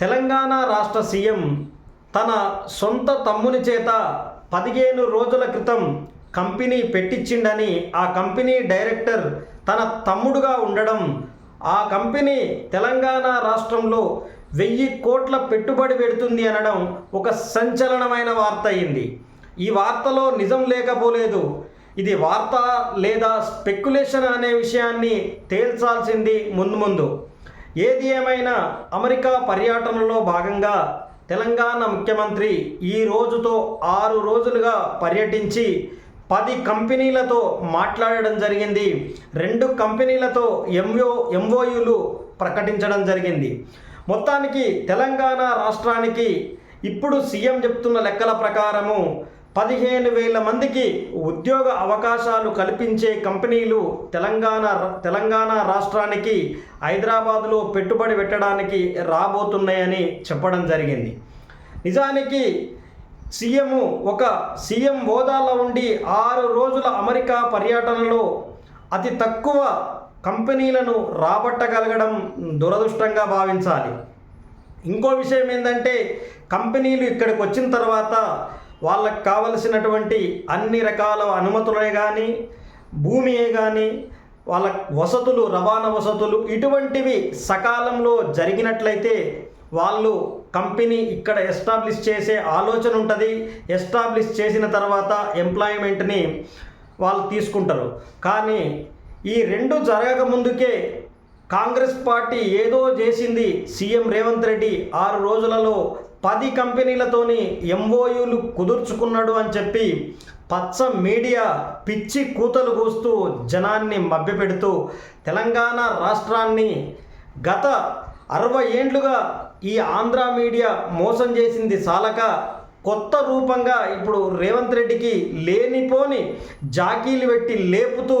తెలంగాణ రాష్ట్ర సీఎం తన సొంత తమ్ముని చేత పదిహేను రోజుల క్రితం కంపెనీ పెట్టించిండని ఆ కంపెనీ డైరెక్టర్ తన తమ్ముడుగా ఉండడం ఆ కంపెనీ తెలంగాణ రాష్ట్రంలో వెయ్యి కోట్ల పెట్టుబడి పెడుతుంది అనడం ఒక సంచలనమైన వార్త అయింది. ఈ వార్తలో నిజం లేకపోలేదు. ఇది వార్త లేదా స్పెక్యులేషన్ అనే విషయాన్ని తేల్చాల్సింది ముందు ముందు. ఏది ఏమైనా అమెరికా పర్యటనలో భాగంగా తెలంగాణ ముఖ్యమంత్రి ఈ రోజుతో ఆరు రోజులుగా పర్యటించి పది కంపెనీలతో మాట్లాడడం జరిగింది. రెండు కంపెనీలతో ఎంఓ ఎంఓయులు ప్రకటించడం జరిగింది. మొత్తానికి తెలంగాణ రాష్ట్రానికి ఇప్పుడు సీఎం చెప్తున్న లెక్కల ప్రకారము పదిహేను వేల మందికి ఉద్యోగ అవకాశాలు కల్పించే కంపెనీలు తెలంగాణ తెలంగాణ రాష్ట్రానికి హైదరాబాదులో పెట్టుబడి పెట్టడానికి రాబోతున్నాయని చెప్పడం జరిగింది. నిజానికి సీఎం ఒక సీఎం హోదాలో ఉండి ఆరు రోజుల అమెరికా పర్యటనలో అతి తక్కువ కంపెనీలను రాబట్టగలగడం దురదృష్టంగా భావించాలి. ఇంకో విషయం ఏంటంటే కంపెనీలు ఇక్కడికి వచ్చిన తర్వాత వాళ్ళకి కావలసినటువంటి అన్ని రకాల అనుమతులే కానీ భూమియే కానీ వాళ్ళ వసతులు రవాణా వసతులు ఇటువంటివి సకాలంలో జరిగినట్లయితే వాళ్ళు కంపెనీ ఇక్కడ ఎస్టాబ్లిష్ చేసే ఆలోచన ఉంటుంది. ఎస్టాబ్లిష్ చేసిన తర్వాత ఎంప్లాయ్మెంట్ని వాళ్ళు తీసుకుంటారు. కానీ ఈ రెండు జరగక ముందుకే కాంగ్రెస్ పార్టీ ఏదో చేసింది సీఎం రేవంత్ రెడ్డి ఆరు రోజులలో పది కంపెనీలతోని ఎంఓయూలు కుదుర్చుకున్నాడు అని చెప్పి పచ్చ మీడియా పిచ్చి కూతలు కూస్తూ జనాన్ని మభ్యపెడుతూ తెలంగాణ రాష్ట్రాన్ని గత అరవై ఏండ్లుగా ఈ ఆంధ్ర మీడియా మోసం చేసింది సాలక కొత్త రూపంగా ఇప్పుడు రేవంత్ రెడ్డికి లేనిపోని జాకీలు పెట్టి లేపుతూ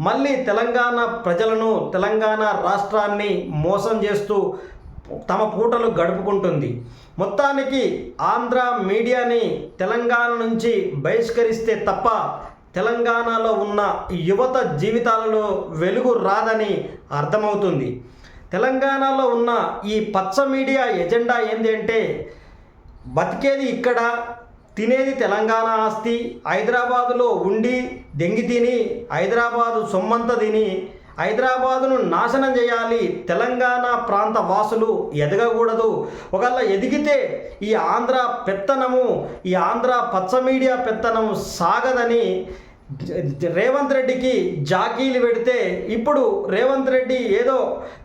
మళ్ళీ తెలంగాణ ప్రజలను తెలంగాణ రాష్ట్రాన్ని మోసం చేస్తూ తమ పూటలు గడుపుకుంటుంది. మొత్తానికి ఆంధ్ర మీడియాని తెలంగాణ నుంచి బహిష్కరిస్తే తప్ప తెలంగాణలో ఉన్న యువత జీవితాలలో వెలుగు రాదని అర్థమవుతుంది. తెలంగాణలో ఉన్న ఈ పచ్చ మీడియా ఎజెండా ఏంటి అంటే బతికేది ఇక్కడ తినేది తెలంగాణ ఆస్తి హైదరాబాదులో ఉండి దెంగి తిని హైదరాబాదు సొమ్మంత తిని హైదరాబాదును నాశనం చేయాలి. తెలంగాణ ప్రాంత వాసులు ఎదగకూడదు. ఒకవేళ ఎదిగితే ఈ ఆంధ్ర పెత్తనము ఈ ఆంధ్ర పచ్చ మీడియా పెత్తనము సాగదని రేవంత్ రెడ్డికి జాకీలు పెడితే ఇప్పుడు రేవంత్ రెడ్డి ఏదో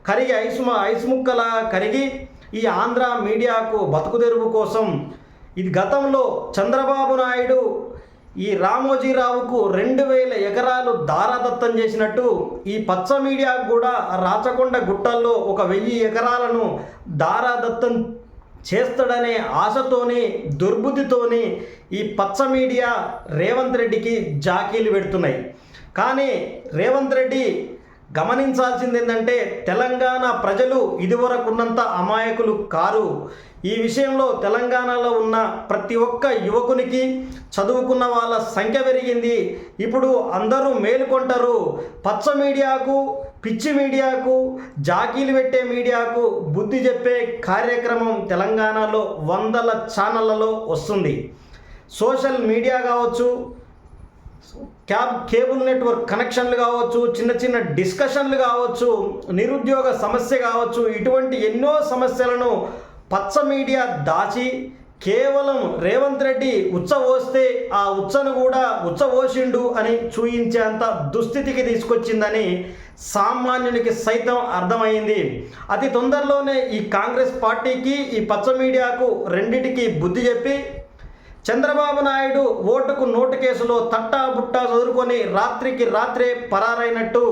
కరిగి ఐసు ఐసు ముక్కలా కరిగి ఈ ఆంధ్ర మీడియాకు బతుకుదెరువు కోసం ఇది గతంలో చంద్రబాబు నాయుడు ఈ రామోజీరావుకు రెండు వేల ఎకరాలు దారాదత్తం చేసినట్టు ఈ పచ్చ మీడియాకు కూడా రాచకొండ గుట్టల్లో ఒక వెయ్యి ఎకరాలను దారాదత్తం చేస్తాడనే ఆశతోని దుర్బుద్ధితోని ఈ పచ్చ మీడియా రేవంత్ రెడ్డికి జాకీలు పెడుతున్నాయి. కానీ రేవంత్ రెడ్డి గమనించాల్సింది ఏంటంటే తెలంగాణ ప్రజలు ఇదివరకు ఉన్నంత అమాయకులు కారు. ఈ విషయంలో తెలంగాణలో ఉన్న ప్రతి ఒక్క యువకునికి చదువుకున్న వాళ్ళ సంఖ్య పెరిగింది. ఇప్పుడు అందరూ మేలుకొంటారు. పచ్చ మీడియాకు పిచ్చి మీడియాకు జాకీలు పెట్టే మీడియాకు బుద్ధి చెప్పే కార్యక్రమం తెలంగాణలో వందల ఛానళ్ళలో వస్తుంది. సోషల్ మీడియా కావచ్చు క్యాబ్ కేబుల్ నెట్వర్క్ కనెక్షన్లు కావచ్చు చిన్న చిన్న డిస్కషన్లు కావచ్చు నిరుద్యోగ సమస్య కావచ్చు ఇటువంటి ఎన్నో సమస్యలను పచ్చ మీడియా దాచి కేవలం రేవంత్ రెడ్డి ఉచ్చవోస్తే ఆ ఉచ్చను కూడా ఉచ్చవోసిండు అని చూయించేంత దుస్థితికి తీసుకొచ్చిందని సామాన్యునికి సైతం అర్థమైంది. అతి తొందరలోనే ఈ కాంగ్రెస్ పార్టీకి ఈ పచ్చ మీడియాకు రెండిటికి బుద్ధి చెప్పి చంద్రబాబు నాయుడు ఓటుకు నోటు కేసులో తట్టా బుట్టా చదువుకొని రాత్రికి రాత్రే పరారైనట్టు.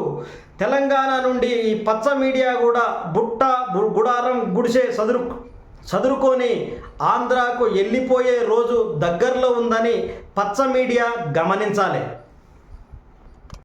తెలంగాణ నుండి ఈ పచ్చ మీడియా కూడా బుట్ట గుడారం గుడిసే చదురు చదురుకొని ఆంధ్రాకు వెళ్ళిపోయే రోజు దగ్గరలో ఉందని పచ్చ మీడియా గమనించాలి.